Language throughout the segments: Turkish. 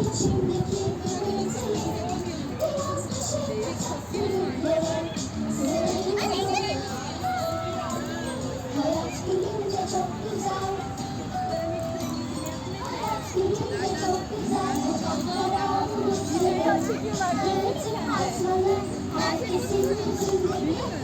İçimdeki bulutları Dağıtıp atmalı Herkesin yüzünde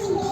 Thank you.